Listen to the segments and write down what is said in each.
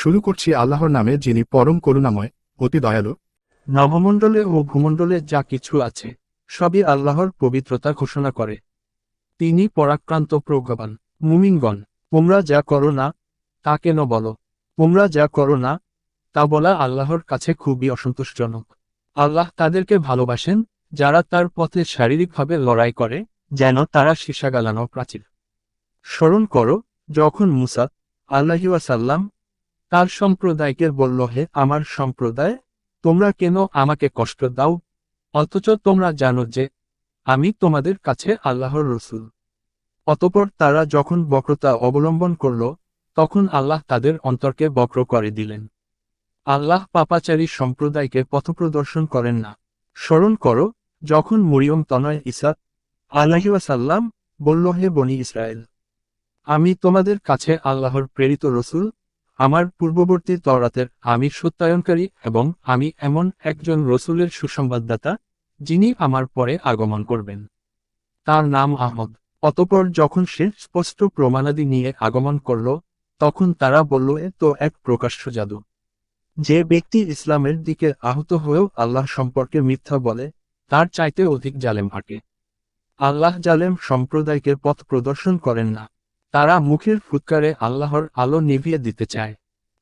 শুরু করছি আল্লাহর নামে যিনি পরম করুণাময়, অতি দয়ালু। নবমণ্ডলে ও ভূমণ্ডলে যা কিছু আছে, সবই আল্লাহর পবিত্রতা ঘোষণা করে। তিনি পরাক্রান্ত প্রজ্ঞাবান, মুমিনগণ, তোমরা যা করো না, তা কেন বলো? তোমরা যা করো না, তা বলা আল্লাহর কাছে খুবই অসন্তোষজনক। আল্লাহ তাদেরকে ভালোবাসেন, যারা তার পথে শারীরিকভাবে লড়াই করে, যেন তারা সীসা প্রাচীর। স্মরণ করো, যখন মুসা আল্লাহিওয়াসাল্লাম তার সম্প্রদায়কে বলল, হে আমার সম্প্রদায়, তোমরা কেন আমাকে কষ্ট দাও? অথচ তোমরা জানো যে আমি তোমাদের কাছে আল্লাহর রসুল। অতপর তারা যখন বক্রতা অবলম্বন করল, তখন আল্লাহ তাদের অন্তরকে বক্র করে দিলেন। আল্লাহ পাপাচারী সম্প্রদায়কে পথপ্রদর্শন করেন না। স্মরণ করো, যখন মরিয়ম তনয় ইসা আল্লাহিওয়াসাল্লাম বলল, হে বনি ইসরায়েল, আমি তোমাদের কাছে আল্লাহর প্রেরিত রসুল আমার পূর্ববর্তী তরাতের আমি সত্যায়নকারী এবং আমি এমন একজন রসুলের সুসংবাদদাতা, যিনি আমার পরে আগমন করবেন। তার নাম আহমদ। অতপর যখন সে স্পষ্ট প্রমাণাদি নিয়ে আগমন করল, তখন তারা বলল, এ তো এক প্রকাশ্য জাদু। যে ব্যক্তি ইসলামের দিকে আহত হয়েও আল্লাহ সম্পর্কে মিথ্যা বলে, তার চাইতে অধিক জালেম হাঁটে আল্লাহ জালেম সম্প্রদায়কে পথ প্রদর্শন করেন না। তারা মুখের ফুৎকারে আল্লাহর আলো নিভিয়ে দিতে চায়।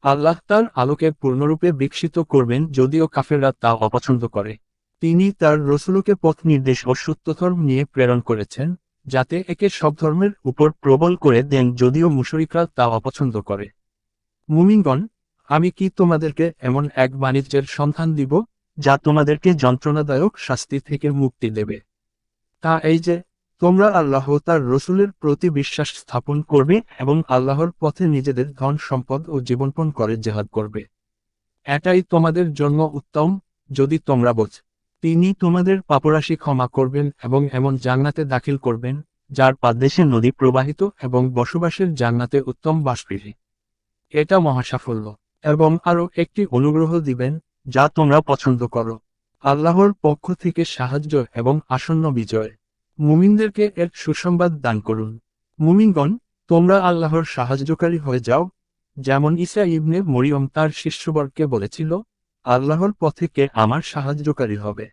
আল্লাহ তার আলোকে পূর্ণরূপে বিকশিত করবেন যদিও কাফেররা তা অপছন্দ করে। তিনি তার রসুলকে পথ নির্দেশ ও সত্যধর্ম নিয়ে প্রেরণ করেছেন, যাতে একে সব ধর্মের উপর প্রবল করে দেন যদিও মুশরিকরা তা অপছন্দ করে। মুমিনগণ, আমি কি তোমাদেরকে এমন এক বাণিজ্যের সন্ধান দিব, যা তোমাদেরকে যন্ত্রণাদায়ক শাস্তি থেকে মুক্তি দেবে? তা এই যে তোমরা আল্লাহ তার রসুলের প্রতি বিশ্বাস স্থাপন করবে এবং আল্লাহর পথে নিজেদের ধন সম্পদ ও জীবনপণ করে জেহাদ করবে। এটাই তোমাদের জন্য উত্তম, যদি তোমরা বোঝ। তিনি তোমাদের পাপরাশি ক্ষমা করবেন এবং এমন জান্নাতে দাখিল করবেন, যার পাদদেশে নদী প্রবাহিত এবং বসবাসের জান্নাতে উত্তম বাসপিড়ি এটা মহাসাফল্য। এবং আরও একটি অনুগ্রহ দিবেন, যা তোমরা পছন্দ করো। আল্লাহর পক্ষ থেকে সাহায্য এবং আসন্ন বিজয়। মুমিনদেরকে এর সুসংবাদ দান করুন। মুমিনগণ, তোমরা আল্লাহর সাহায্যকারী হয়ে যাও। যেমন ঈসা ইবনে মরিয়ম তার শিষ্যবর্গকে বলেছিল, আল্লাহর পথে কে আমার সাহায্যকারী হবে?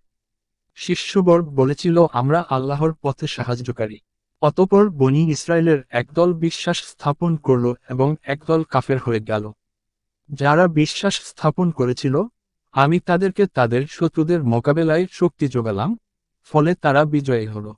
শিষ্যবর্গ বলেছিল, আমরা আল্লাহর পথে সাহায্যকারী। অতপর বনি ইসরায়েলের একদল বিশ্বাস স্থাপন করল এবং একদল কাফের হয়ে গেল। যারা বিশ্বাস স্থাপন করেছিল, আমি তাদেরকে তাদের শত্রুদের মোকাবেলায় শক্তি যোগালাম, ফলে তারা বিজয়ী হলো।